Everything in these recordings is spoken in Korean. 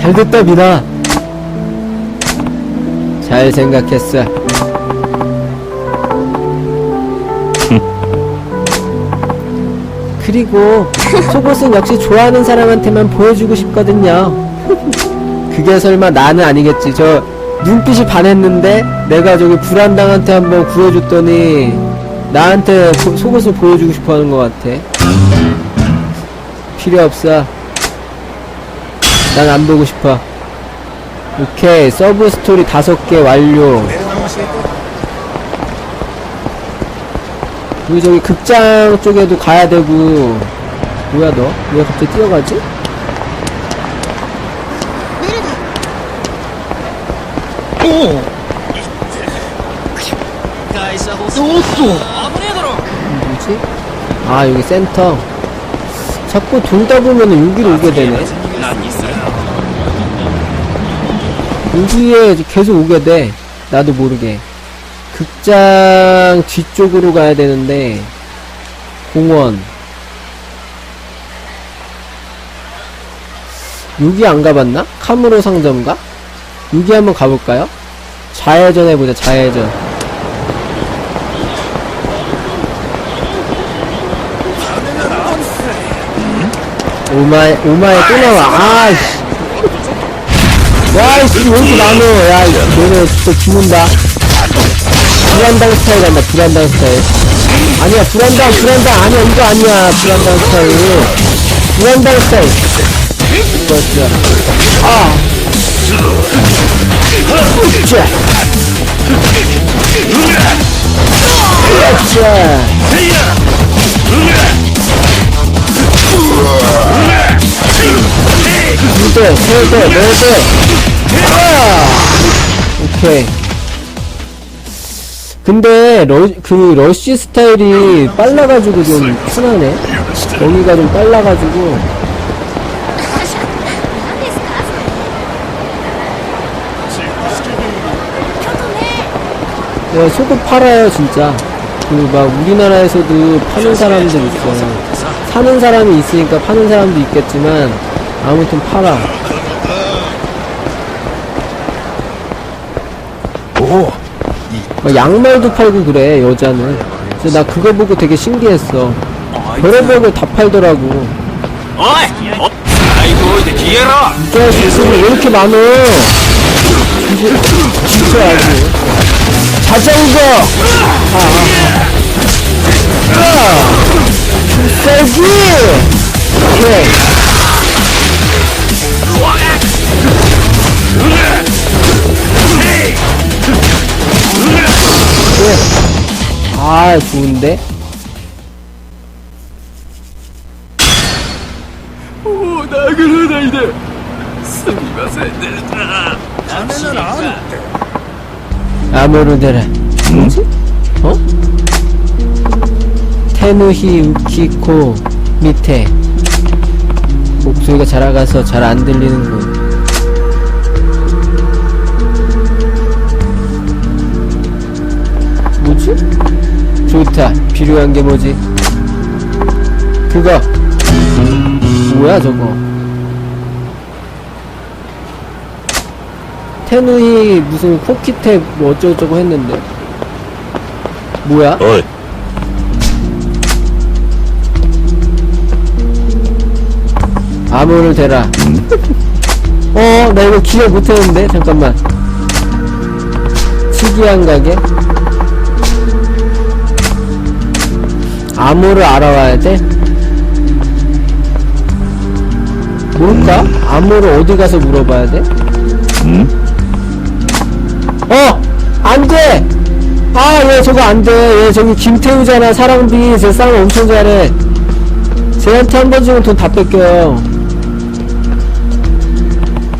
잘 됐다 미나 잘 생각했어. 그리고 속옷은 역시 좋아하는 사람한테만 보여주고 싶거든요. 그게 설마 나는 아니겠지. 저 눈빛이 반했는데 내가 저기 불안당한테 한번 구해줬더니 나한테 보- 속옷을 보여주고 싶어 하는 것 같아. 필요 없어 난 안 보고 싶어. 오케이. 서브 스토리 다섯 개 완료. 우리 저기 극장 쪽에도 가야 되고. 뭐야, 너? 왜 갑자기 뛰어가지? 음, 뭐지? 아, 여기 센터. 자꾸 돌다 보면은 여기로 오게 되네. 여기에 계속 오게 돼. 나도 모르게. 극장 뒤쪽으로 가야 되는데 공원. 여기 안 가봤나? 카무로 상점가? 여기 한번 가볼까요? 좌회전 해보자 좌회전. 오마이 오마이 또 나와. 아이씨 와이씨 왜 이렇게 많어 야 너네 진짜 죽는다. 불안당 스타일 간다 불안당 스타일. 아니야 불안당 불안당 아니야 이거 아니야 불안당 스타일. 불안당 스타일. 그렇죠 아. 으쌰. 으쌰. 두 대, 세 대, 네 대. 아! 오케이. 근데 러, 그 러쉬 스타일이 빨라가지고 좀 편하네. 여기가 좀 빨라가지고. 네, 소급 팔아요 진짜. 그 막 우리나라에서도 파는 사람들 있어요. 사는 사람이 있으니까 파는 사람도 있겠지만 아무튼 팔아. 막 양말도 팔고 그래 여자는. 그래서 나 그거 보고 되게 신기했어. 별의별 걸다 팔더라고. 어이, 어, 아이고 이제 기회라. 진짜 지금 왜 이렇게 많어? 이제- 진짜 아주. 자전거. 아. 아. 아. 세기. 오케이. 아 좋은데? 오 모르는 아무르데라 뭐지? 어? 테누히 우키코 밑에 목소리가 자라가서 잘 안 들리는군 뭐지? 좋다 필요한 게 뭐지? 그거 뭐야 저거 테누히 무슨 코키테 뭐 어쩌고저쩌고 했는데 뭐야? おい 암호를 대라 어? 나 이거 기억 못했는데? 잠깐만 특이한 가게? 암호를 알아와야 돼? 뭘까? 암호를 어디 가서 물어봐야 돼? 응? 어! 안 돼! 아, 얘 저거 안 돼. 얘 저기 김태우잖아. 사랑비. 제 싸움 엄청 잘해. 쟤한테 한 번 주면 돈 다 뺏겨요.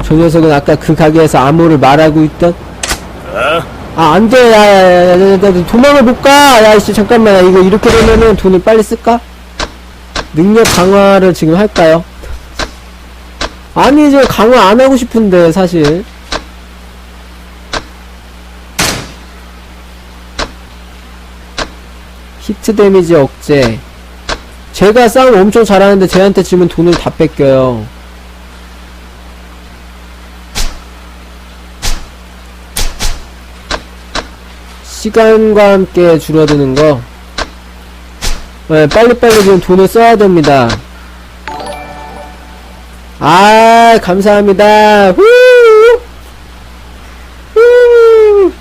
저 녀석은 아까 그 가게에서 암호를 말하고 있던? 아, 안 돼. 야, 야, 야, 야, 야, 야, 도망을 못 가. 야, 씨, 잠깐만. 야, 이거 이렇게 되면은 돈을 빨리 쓸까? 능력 강화를 지금 할까요? 아니, 이제 강화 안 하고 싶은데, 사실. 히트 데미지 억제. 제가 싸움 엄청 잘하는데 쟤한테 지면 돈을 다 뺏겨요. 시간과 함께 줄어드는 거. 네, 빨리빨리 지금 돈을 써야 됩니다. 아, 감사합니다. 후! 후!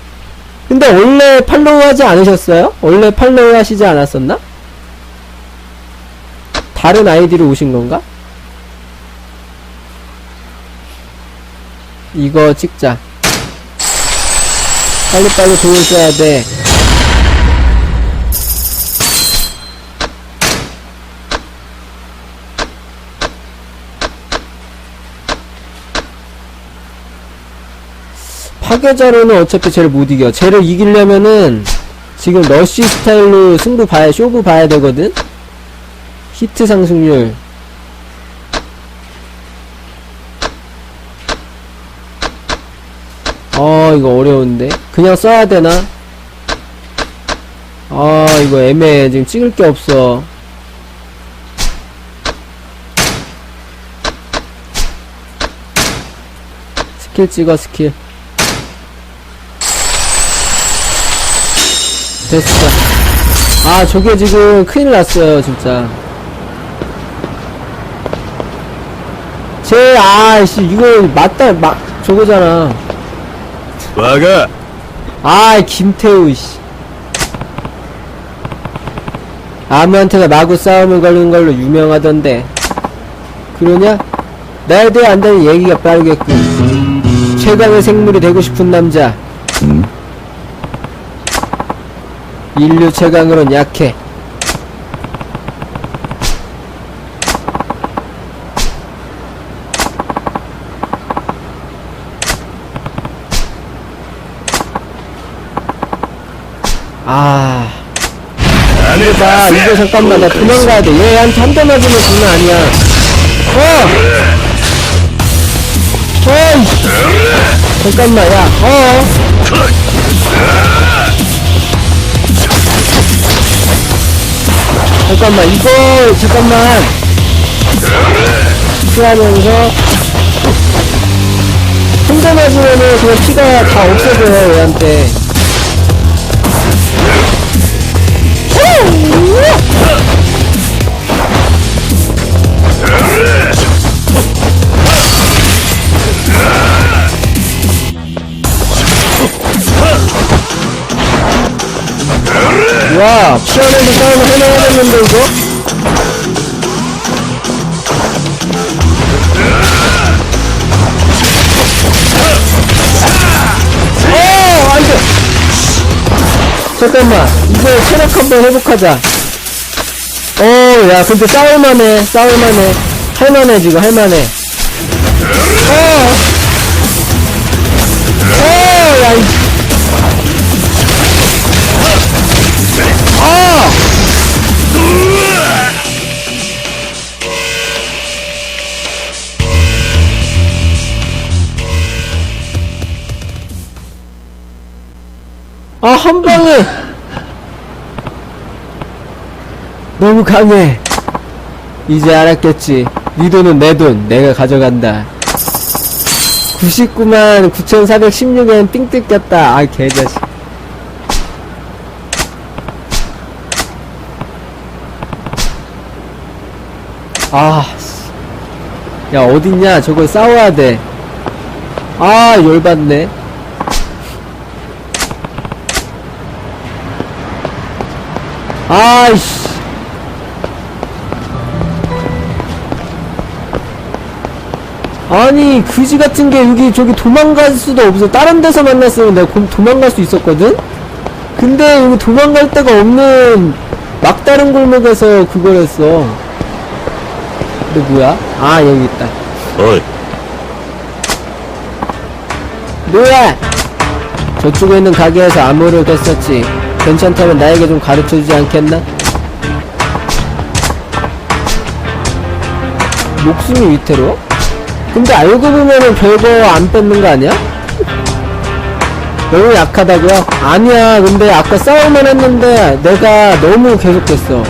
근데 원래 팔로우 하지 않으셨어요? 원래 팔로우 하시지 않았었나? 다른 아이디로 오신 건가? 이거 찍자. 빨리빨리 돈을 써야 돼. 파괴자로는 어차피 쟤를 못 이겨. 쟤를 이기려면은 지금 러쉬 스타일로 승부 봐야, 쇼부 봐야 되거든? 히트 상승률. 어, 이거 어려운데. 그냥 써야 되나? 아, 이거 애매해. 지금 찍을 게 없어. 스킬 찍어, 스킬. 됐어. 아, 저게 지금 큰일 났어요, 진짜. 제, 아이씨, 이거 맞다, 막, 저거잖아. 와가 아, 김태우, 씨. 아무한테나 마구 싸움을 걸는 걸로 유명하던데. 그러냐? 나에 대해 안다는 얘기가 빠르겠군. 최강의 생물이 되고 싶은 남자. 인류 최강으론 약해. 아. 봐, 이거 잠깐만, 나 도망가야 돼. 얘한테 한대 맞으면 장난 아니야. 어! 어이! 잠깐만, 야, 어! 잠깐만, 이거, 잠깐만. 피하면서. 한대 맞으면은 그냥 피가 다 없어져요, 얘한테. 와, 피아노도 싸움을 해내야겠는데, 이거? 어, 안 돼! 잠깐만, 이거 체력 한번 회복하자. 어, 야, 근데 싸울만해, 싸울만해. 할만해, 지금, 할만해. 어! 어, 야, 이. 한 방에! 너무 강해. 이제 알았겠지. 네 돈은 내 돈, 내가 가져간다. 99만 9,416엔 삥 뜯겼다. 아, 개자식. 아, 씨. 야, 어딨냐? 저걸 싸워야 돼. 아, 열받네. 아이씨. 아니, 그지 같은 게 여기, 저기 도망갈 수도 없어. 다른 데서 만났으면 내가 곰- 도망갈 수 있었거든? 근데 여기 도망갈 데가 없는 막다른 골목에서 그걸 했어. 근데 뭐야? 아, 여기 있다. 어이 뭐야? 저쪽에 있는 가게에서 암호를 깼었지. 괜찮다면 나에게 좀 가르쳐주지 않겠나? 목숨이 위태로? 근데 알고 보면은 별거 안 뺏는 거 아니야? 너무 약하다고요? 아니야. 근데 아까 싸움을 했는데 내가 너무 계속했어.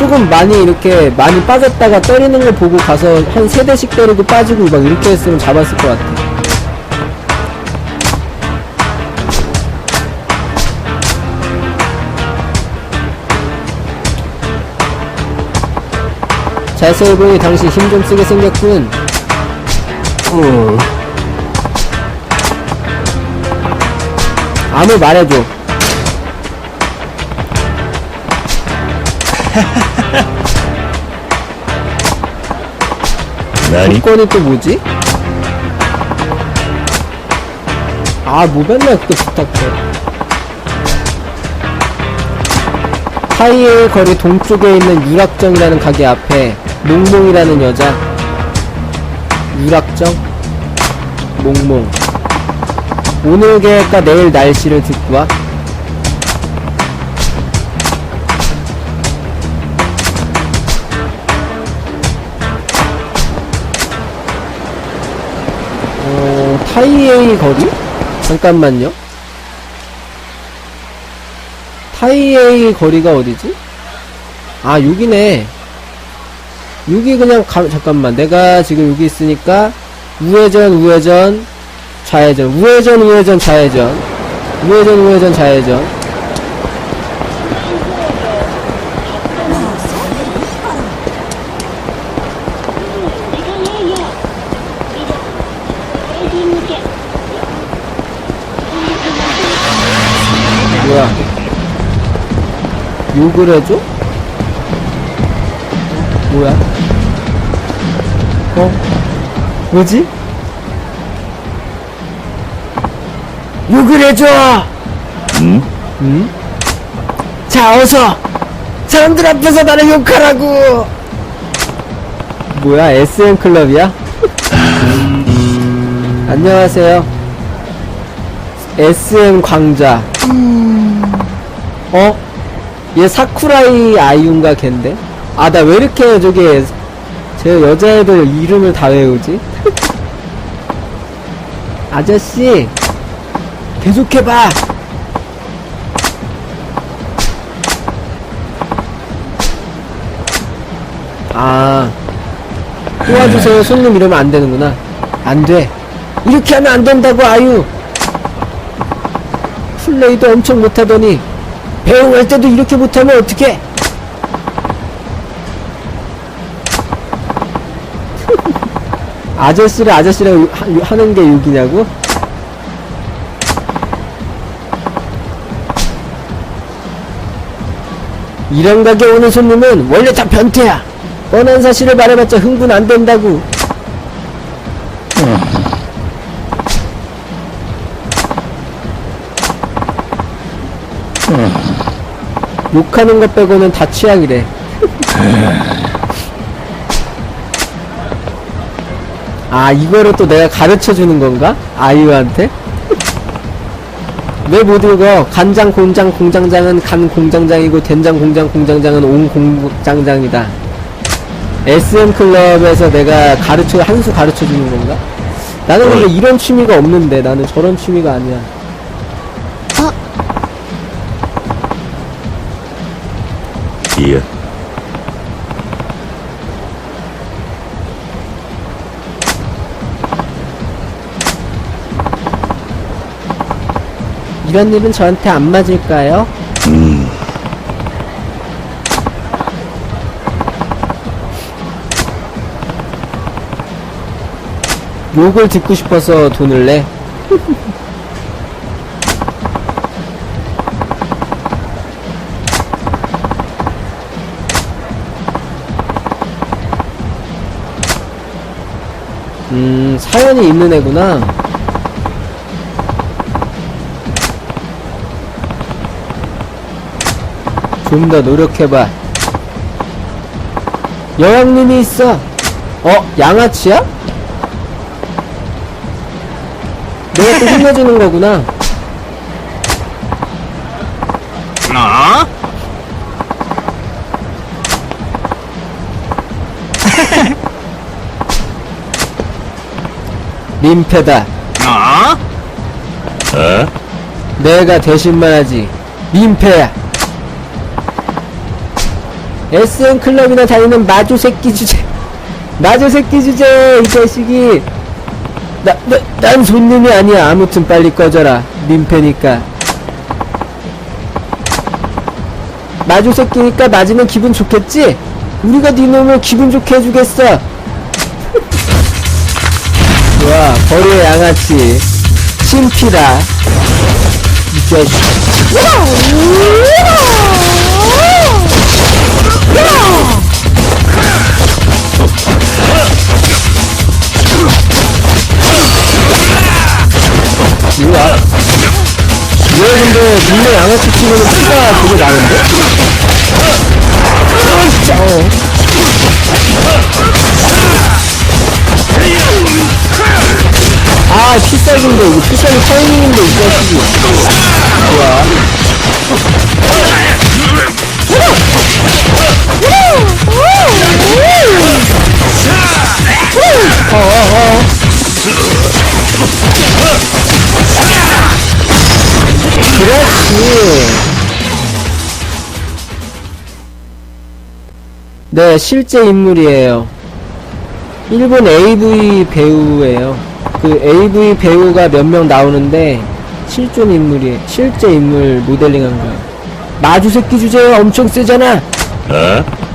조금 많이 이렇게 많이 빠졌다가 때리는 거 보고 가서 한 세 대씩 때리고 빠지고 막 이렇게 했으면 잡았을 것 같아. 자세히 보니 당신 힘 좀 쓰게 생겼군. 어. 아무 말해줘. 조건이 또 뭐지? 아, 뭐 맨날 그거 부탁해. 타이의 거리 동쪽에 있는 유락정이라는 가게 앞에 몽몽이라는 여자. 유락정 몽몽. 오늘 계획과 내일 날씨를 듣고 와. 어, 타이에이 거리? 잠깐만요. 타이에이 거리가 어디지? 아 여기네 여기 그냥 가 잠깐만. 내가 지금 여기 있으니까 우회전 우회전 좌회전. 우회전 우회전 좌회전. 우회전 우회전 좌회전. 뭐야? 욕을 해줘? 뭐야? 어? 뭐지? 욕을 해줘! 응? 응? 자, 어서! 사람들 앞에서 나를 욕하라고! 뭐야, SM클럽이야? 안녕하세요. SM 광자. 어? 얘 사쿠라이 아이윤가 걘데? 아, 나 왜 이렇게 저기, 제 여자애들 이름을 다 외우지? 아저씨, 계속해봐! 아, 도와주세요. 손님 이러면 안 되는구나. 안 돼. 이렇게 하면 안 된다고, 아유! 플레이도 엄청 못하더니, 배웅할 때도 이렇게 못하면 어떡해? 아저씨를 아저씨라고 하- 하는 게 욕이냐고? 이런 가게 오는 손님은 원래 다 변태야. 뻔한 사실을 말해봤자 흥분 안 된다고. 욕하는 것 빼고는 다 취향이래. 아, 이거를 또 내가 가르쳐 주는 건가? 아이유한테? 왜 못 읽어? 간장 공장 공장장은 간 공장장이고 된장 공장 공장장은 온 공장장이다. SM 클럽에서 내가 가르쳐 한 수 가르쳐 주는 건가? 나는 근데 이런 취미가 없는데 나는 저런 취미가 아니야. 이런 일은 저한테 안 맞을까요? 욕을 듣고 싶어서 돈을 내. 음, 사연이 있는 애구나. 좀 더 노력해봐. 여왕님이 있어. 어, 양아치야? 내가 또 혼내주는 거구나. 어? 민폐다. 어? 어? 내가 대신 말하지. 민폐야. SM 클럽이나 다니는 마조 새끼 주제. 마조 새끼 주제, 이 자식이. 나, 나, 난 손님이 아니야. 아무튼 빨리 꺼져라. 민폐니까. 마조 새끼니까 맞으면 기분 좋겠지? 우리가 네 놈을 기분 좋게 해주겠어 좋아 거리의 양아치 신피라 이 자식 뭐야 왜 근데 분명 양아치 치면 피가 되게 나는데? 어. 아 피살인데 이거 피살이 타이밍인데 이 자식이 좋아 네 실제 인물이에요 일본 AV 배우예요. 그 AV 배우가 몇 명 나오는데 실존 인물이 실제 인물 모델링한 거야. 마주 새끼 주제가 엄청 세잖아. 어?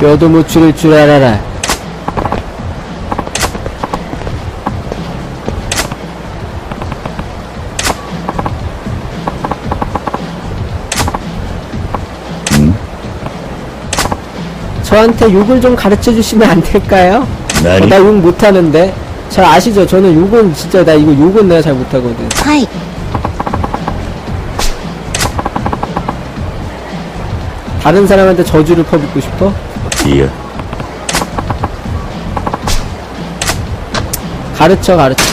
뼈도 못 추릴 줄 알아라. 저한테 욕을 좀 가르쳐 주시면 안 될까요? 나니? 나 욕 못하는데. 잘 아시죠? 저는 욕은 진짜 나 이거 욕은 내가 잘 못하거든. はい。 다른 사람한테 저주를 퍼붓고 싶어? 이어. 가르쳐 가르쳐.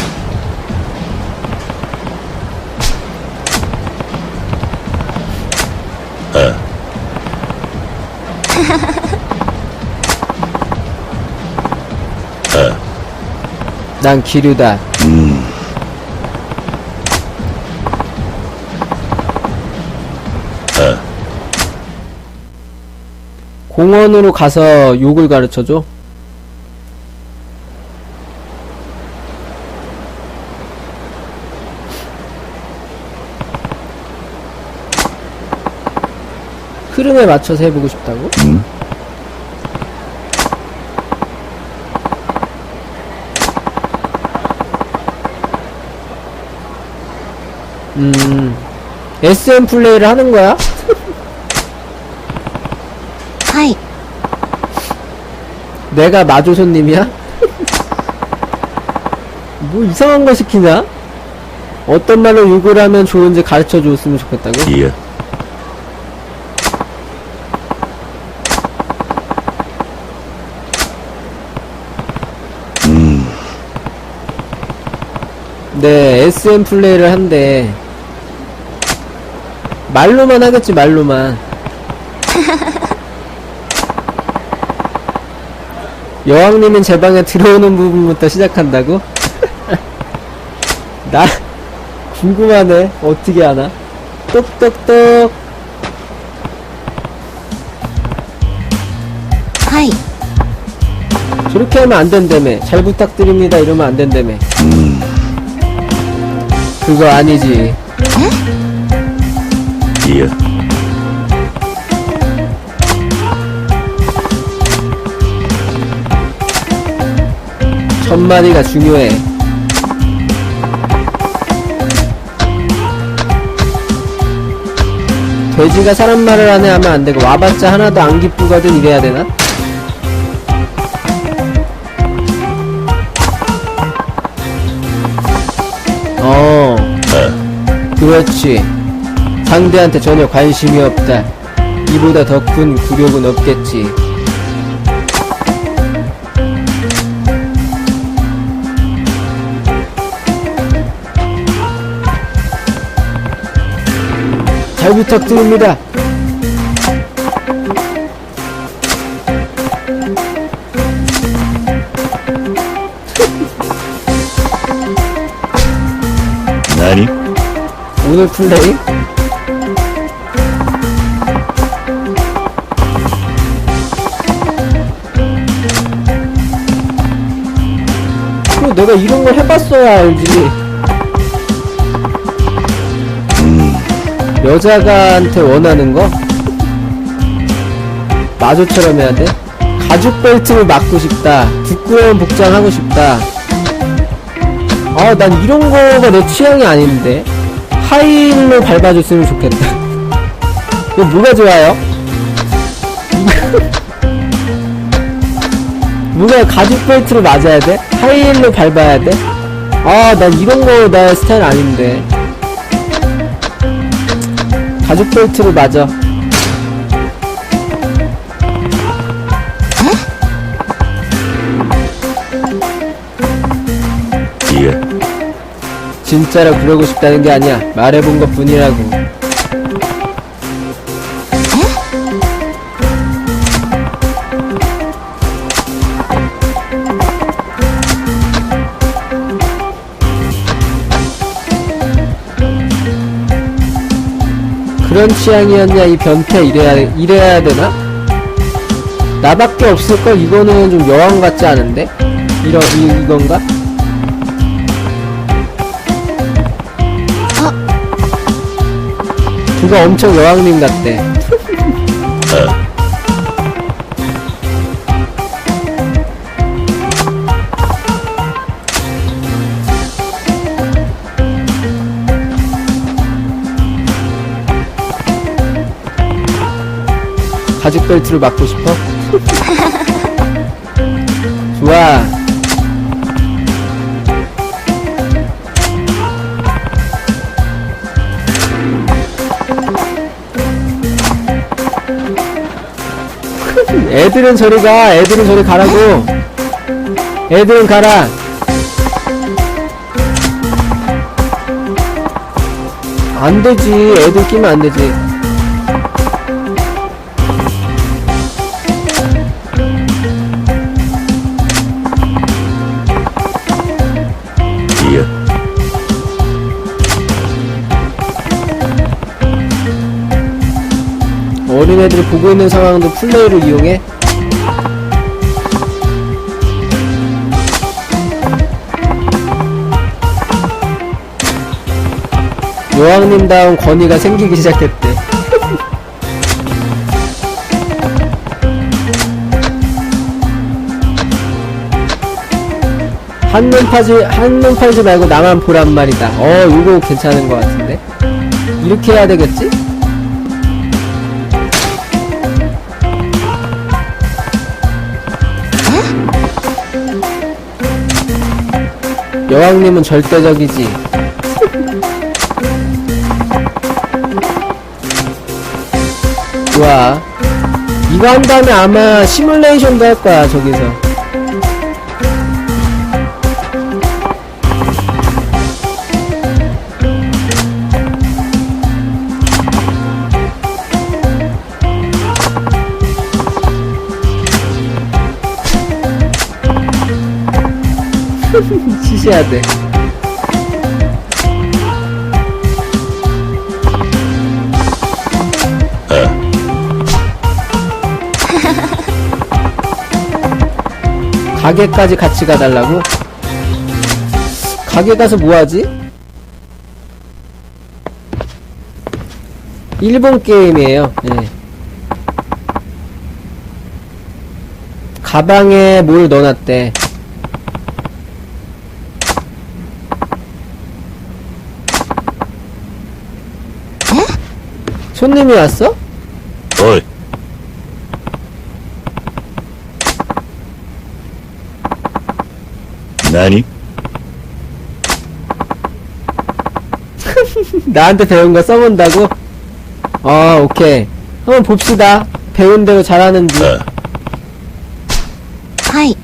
난 기류다. 공원으로 가서 욕을 가르쳐줘. 흐름에 맞춰서 해보고 싶다고? 음? 음, SM 플레이를 하는 거야? はい。 내가 마조손님이야? 뭐 이상한 거 시키냐? 어떤 말로 욕을 하면 좋은지 가르쳐 줬으면 좋겠다고? 이어. 네, SM 플레이를 한대. 말로만 하겠지, 말로만. 여왕님은 제 방에 들어오는 부분부터 시작한다고? 나, 궁금하네. 어떻게 하나? 똑똑똑. はい。 저렇게 하면 안 된다며. 잘 부탁드립니다. 이러면 안 된다며. 그거 아니지. 이 어. 첫 마디가 중요해. 돼지가 사람 말을 하네 하면 안 되고 와봤자 하나도 안 기쁘거든 이래야 되나? 어, 그렇지. 상대한테 전혀 관심이 없다. 이보다 더 큰 굴욕은 없겠지. 잘 부탁드립니다. 나니? 오늘 플레이? 그럼 내가 이런 걸 해봤어야 알지. 여자가한테 원하는 거? 마조처럼 해야 돼? 가죽 벨트를 맞고 싶다. 부끄러운 복장 하고 싶다. 아, 난 이런 거가 내 취향이 아닌데. 하이힐로 밟아줬으면 좋겠다. 이거 뭐가 좋아요? 뭐가 가죽 벨트로 맞아야 돼? 하이힐로 밟아야 돼? 아, 난 이런 거 나 스타일 아닌데. 가죽 벨트로 맞아. 예. 진짜로 그러고 싶다는 게 아니야. 말해본 것 뿐이라고. 그런 취향이었냐 이 변태 이래야 이래야 되나? 나밖에 없을 걸 이거는 좀 여왕 같지 않은데? 이러 이, 이건가? 누가 엄청 여왕님 같대. 가죽 벨트로 맞고 싶어? 좋아. 애들은 저리 가. 애들은 저리 가라고. 애들은 가라. 안 되지. 애들 끼면 안 되지. 어린애들이 보고 있는 상황도 플레이를 이용해? 여왕님다운 권위가 생기기 시작했대. 한눈 파지, 한눈 팔지 말고 나만 보란 말이다. 어, 이거 괜찮은 것 같은데? 이렇게 해야 되겠지? 여왕님은 절대적이지. 좋아. 이거 한 다음에 아마 시뮬레이션도 할 거야, 저기서. 치셔야 돼. 가게까지 같이 가달라고? 가게 가서 뭐하지? 일본 게임이에요. 예. 가방에 뭘 넣어놨대. 손님이 왔어? 어이. 나니? 나한테 배운 거 써본다고? 어, 오케이. 한번 봅시다. 배운 대로 잘하는지. 아. はい。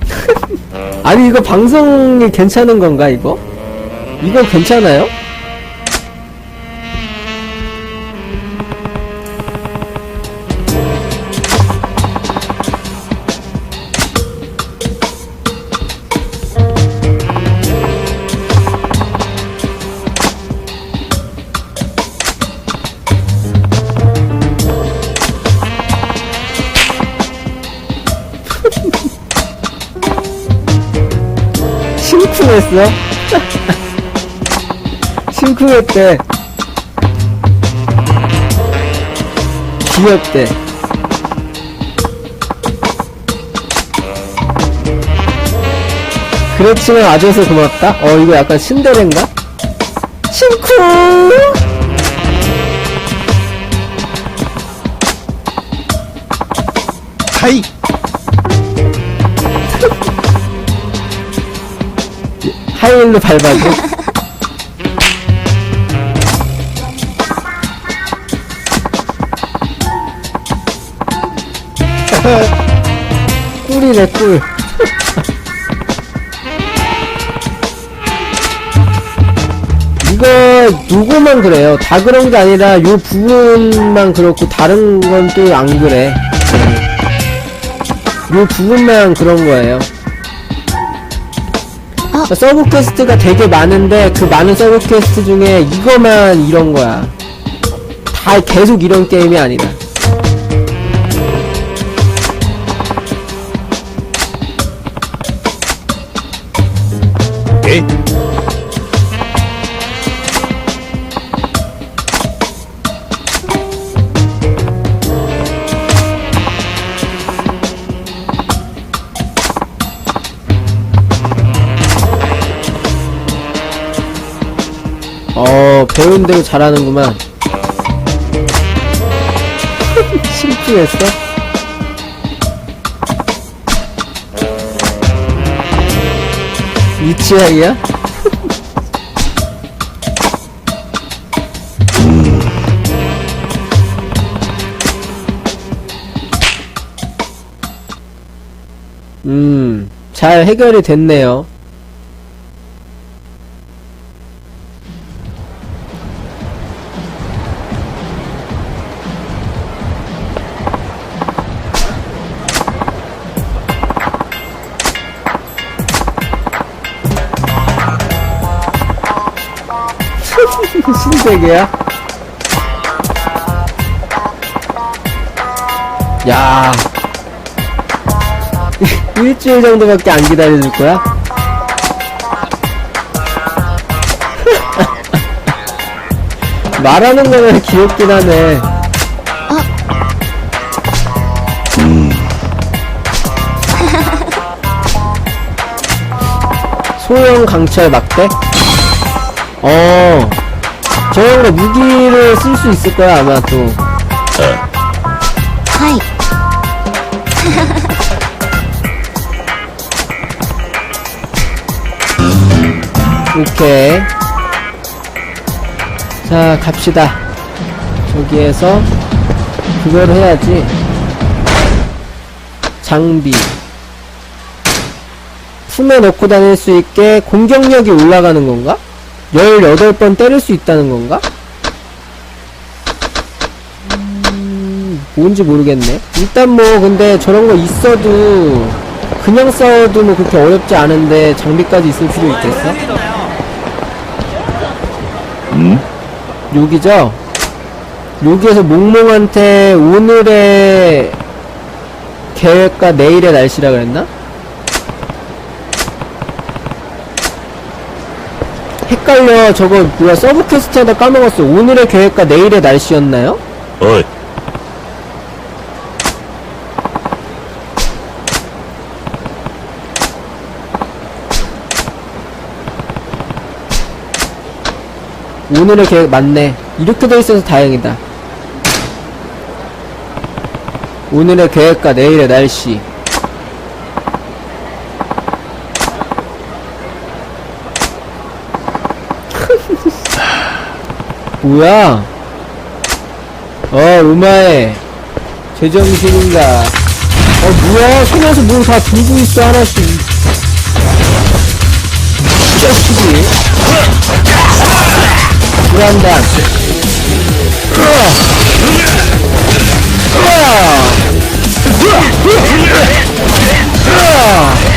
아니, 이거 방송이 괜찮은 건가, 이거? 이거 괜찮아요? 심쿵했대. 귀엽대. 그렇지만 와줘서 고맙다. 어, 이거 약간 신데레인가? 심쿵! 하이! 하이힐로 밟아줘. 꿀이네, 꿀. 이거, 요거만 그래요. 다 그런 게 아니라, 요 부분만 그렇고, 다른 건 또 안 그래. 요 부분만 그런 거예요. 서브 퀘스트가 되게 많은데 그 많은 서브 퀘스트 중에 이거만 이런 거야. 다 계속 이런 게임이 아니 어 배운 대로 잘하는구만. 심쿵했어? 이 취향이야? 음, 잘 해결이 됐네요. 신세계야? 야 일주일 정도밖에 안 기다려줄 거야? 말하는 거는 귀엽긴 하네. 소형 강철 막대? 어, 저런 거 무기를 쓸 수 있을 거야, 아마 또. はい。 오케이. 자, 갑시다. 저기에서 그걸 해야지. 장비. 품에 넣고 다닐 수 있게 공격력이 올라가는 건가? 18번 때릴 수 있다는 건가? 음, 뭔지 모르겠네. 일단 뭐, 근데 저런 거 있어도, 그냥 싸워도 뭐 그렇게 어렵지 않은데, 장비까지 있을 필요 있겠어? 음? 여기죠? 여기에서 몽몽한테 오늘의 계획과 내일의 날씨라 그랬나? 헷갈려. 저거 뭐야 서브 퀘스트 하다 까먹었어. 오늘의 계획과 내일의 날씨였나요? 어이! 오늘의 계획 맞네. 이렇게 돼 있어서 다행이다. 오늘의 계획과 내일의 날씨 뭐야 어 음아에 제정신인가 어 뭐야 손에서 뭘 다 들고 있어 하나씩 이 자식이 불안단 으아! 으아! 으아!